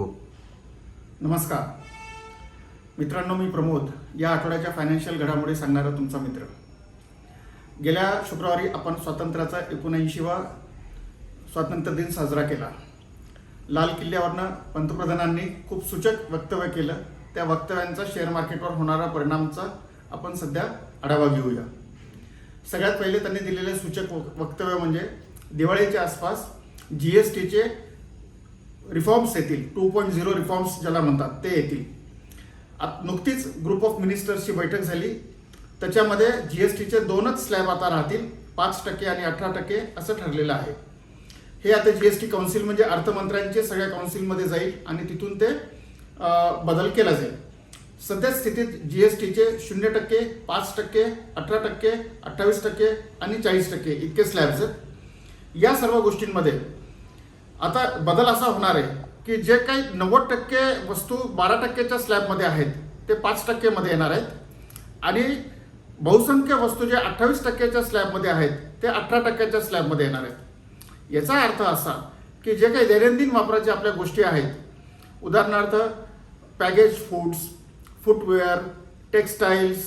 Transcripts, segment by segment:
गो नमस्कार. मित्रांनो मी प्रमोद. या आठवड्याच्या फायनान्शियल घडामोडी सांगणारा तुमचा मित्र. गेल्या शुक्रवारी आपण स्वातंत्र्याचा एकोणऐंशीवा स्वातंत्र्य दिन साजरा केला. लाल किल्ल्यावरनं पंतप्रधानांनी खूप सूचक वक्तव्य केलं. त्या वक्तव्यांचा शेअर मार्केटवर होणारा परिणामचा आपण सध्या आढावा घेऊया. सगळ्यात पहिले त्यांनी दिलेले सूचक वक्तव्य म्हणजे दिवाळीच्या आसपास जी एस टीचे रिफॉर्म्स येतील. टू पॉईंट झिरो रिफॉर्म्स ज्याला म्हणतात ते येतील. आत- नुकतीच ग्रुप ऑफ मिनिस्टर्सची बैठक झाली. त्याच्यामध्ये जी एस टीचे दोनच स्लॅब आता राहतील. पाच टक्के आणि अठरा टक्के असं ठरलेलं आहे. हे आता जी एस टी काउन्सिल म्हणजे अर्थमंत्र्यांचे सगळ्या काउन्सिलमध्ये जाईल आणि तिथून ते बदल केला जाईल. सध्या स्थितीत जी एस टीचे शून्य टक्के पाच टक्के अठरा टक्के अठ्ठावीस टक्के आणि चाळीस टक्के इतके स्लॅब्स आहेत. या सर्व गोष्टींमध्ये आता बदल असा होणार आहे की जे काही नव्वद टक्के वस्तू बारा टक्केच्या स्लॅबमध्ये आहेत ते पाच टक्केमध्ये येणार आहेत. आणि बहुसंख्य वस्तू जे अठ्ठावीस टक्क्याच्या स्लॅबमध्ये आहेत ते अठरा टक्क्याच्या स्लॅबमध्ये येणार आहेत. याचा अर्थ असा की जे काही दैनंदिन वापराच्या आपल्या गोष्टी आहेत उदाहरणार्थ पॅकेज फूड्स फुटवेअर टेक्स्टाईल्स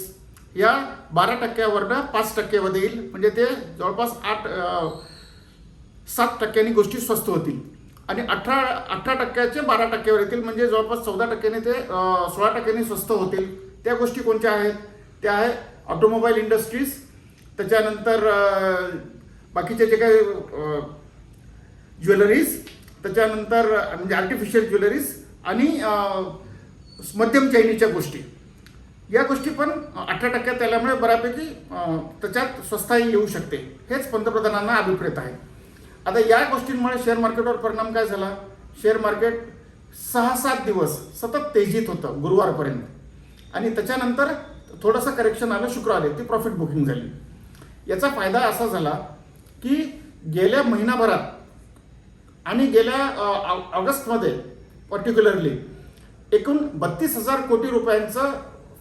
या बारा टक्क्यावरनं पाच टक्केमध्ये येईल. म्हणजे ते जवळपास आठ सात टक्क्यांनी गोष्टी स्वस्त होतील. आणि अठरा अठरा टक्क्याचे बारा टक्क्यावर येतील. म्हणजे जवळपास चौदा टक्क्याने ते सोळा टक्क्यांनी स्वस्त होतील. त्या गोष्टी कोणत्या आहेत? त्या आहे ऑटोमोबाईल इंडस्ट्रीज. त्याच्यानंतर बाकीचे जे काही ज्वेलरीज. त्याच्यानंतर म्हणजे आर्टिफिशियल ज्वेलरीज आणि मध्यम चैनीच्या गोष्टी. या गोष्टी पण अठरा टक्क्यात आल्यामुळे बऱ्यापैकी त्याच्यात स्वस्ताही येऊ शकते. हेच पंतप्रधानांना अभिप्रेत आहे. आता या गोष्टींमुळे शेअर मार्केटवर परिणाम काय झाला? शेअर मार्केट सहा सात दिवस सतत तेजीत होतं गुरुवारपर्यंत. आणि त्याच्यानंतर थोडंसं करेक्शन आलं शुक्रवारी ती प्रॉफिट बुकिंग झाली. याचा फायदा असा झाला की गेल्या महिनाभरात आणि गेल्या ऑगस्टमध्ये पर्टिक्युलरली एकूण बत्तीस हजार कोटी रुपयांचं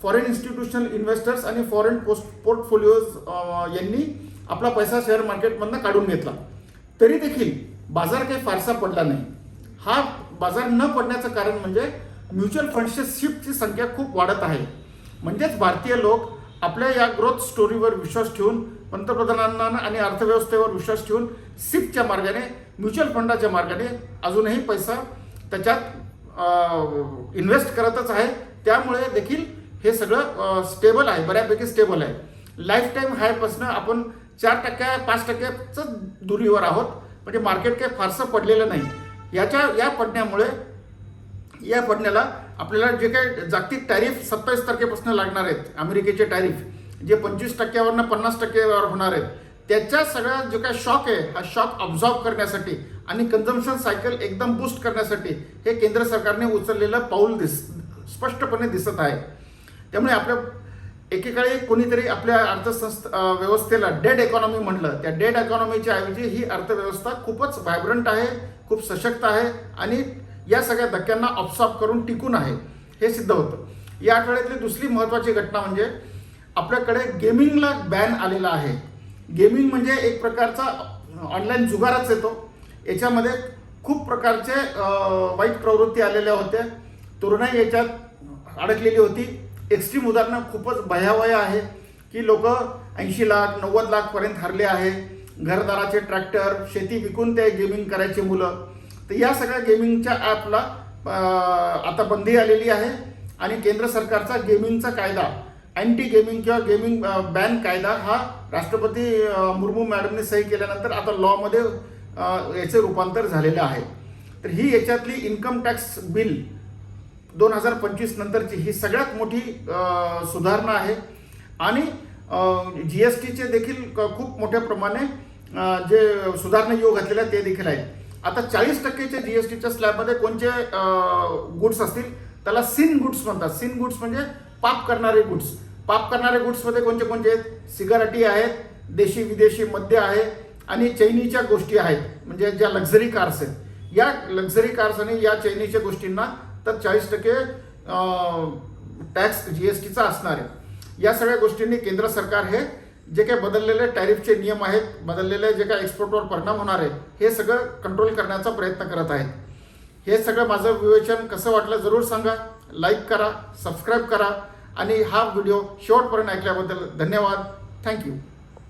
फॉरेन इन्स्टिट्यूशनल इन्व्हेस्टर्स आणि फॉरेन पोस्ट पोर्टफोलिओज यांनी आपला पैसा शेअर मार्केटमधनं काढून घेतला. तरी देखील बाजार काही फारसा पडला नाही. हा बाजार न पडण्याचं कारण म्हणजे म्युच्युअल फंड्सच्या शिफ्टची संख्या खूप वाढत आहे. म्हणजेच भारतीय लोक आपल्या या ग्रोथ स्टोरीवर विश्वास ठेवून पंतप्रधानांना आणि अर्थव्यवस्थेवर विश्वास ठेवून सिपच्या मार्गाने म्युच्युअल फंडाच्या मार्गाने अजूनही पैसा त्याच्यात इन्व्हेस्ट करतच आहे. त्यामुळे देखील हे सगळं स्टेबल आहे. बऱ्यापैकी स्टेबल आहे. लाईफ टाईम हायपासनं आपण चार टक्क्या पाच टक्क्याच दुरीवर आहोत. म्हणजे मार्केट काही फारसं पडलेलं नाही. याच्या या पडण्यामुळे या पडण्याला आपल्याला जे काही जागतिक टॅरिफ सत्तावीस तारखेपासून लागणार आहेत अमेरिकेचे टॅरिफ जे पंचवीस टक्क्यावरनं पन्नास टक्क्यावर होणार आहेत त्याच्या सगळ्या जो काय शॉक आहे हा शॉक ऑब्झॉर्व करण्यासाठी आणि कन्झम्पशन सायकल एकदम बूस्ट करण्यासाठी हे केंद्र सरकारने उचललेलं पाऊल दिस स्पष्टपणे दिसत आहे. त्यामुळे आपल्या एकेकाळी कोणीतरी आपल्या अर्थसंस्था व्यवस्थेला डेड इकॉनॉमी म्हटलं त्या डेड इकॉनॉमीच्या ऐवजी ही अर्थव्यवस्था खूपच व्हायब्रंट आहे खूप सशक्त आहे आणि या सगळ्या धक्क्यांना ऑब्सॉर्ब करून टिकून आहे. हे सिद्ध होतं. या आठवड्यातली दुसरी महत्त्वाची घटना म्हणजे आपल्याकडे गेमिंगला बॅन आलेला आहे. गेमिंग म्हणजे एक प्रकारचा ऑनलाईन जुगारच येतो. याच्यामध्ये खूप प्रकारचे वाईट प्रवृत्ती आलेल्या होत्या. तरुणाई याच्यात अडकलेली होती. एक्स्ट्रीम उदाहरणं खूपच भयावह आहे की लोक ऐंशी लाख नव्वद लाखपर्यंत हरले आहे. घरदाराचे ट्रॅक्टर शेती विकून ते गेमिंग करायचे मुलं. तर या सगळ्या गेमिंगच्या ॲपला आता बंदी आलेली आहे आणि केंद्र सरकारचा गेमिंगचा कायदा अँटी गेमिंग किंवा गेमिंग बॅन कायदा हा राष्ट्रपती मुर्मू मॅडमने सही केल्यानंतर आता लॉमध्ये याचे रूपांतर झालेलं आहे. तर ही याच्यातली इन्कम टॅक्स बिल दोन हजार पंचवीस नंतरची ही सगळ्यात मोठी सुधारणा आहे. आणि जी एस टीचे देखील क- खूप मोठ्या प्रमाणे जे सुधारणा योग घातलेल्या आहेत ते देखील आहेत. आता चाळीस टक्केचे जी एस टीच्या स्लॅबमध्ये कोणते गुड्स असतील? त्याला सिन गुड्स म्हणतात. सिन गुड्स म्हणजे पाप करणारे गुड्स. पाप करणारे गुड्समध्ये कोणते कोणते आहेत? सिगारेटी आहेत देशी विदेशी मद्य आहे आणि चैनीच्या गोष्टी आहेत. म्हणजे ज्या लक्झरी कार्स आहेत. या लक्झरी कार्स आणि या चैनीच्या गोष्टींना तर चाळीस टक्के टॅक्स जी एस टीचा असणार आहे. या सगळ्या गोष्टींनी केंद्र सरकार हे जे काही बदललेले टॅरिफचे नियम आहेत बदललेले जे काही एक्सपोर्टवर परिणाम होणार आहे हे सगळं कंट्रोल करण्याचा प्रयत्न करत आहेत. हे सगळं माझं विवेचन कसं वाटलं जरूर सांगा. लाईक करा सबस्क्राईब करा आणि हा व्हिडिओ शेवटपर्यंत ऐकल्याबद्दल धन्यवाद. थँक्यू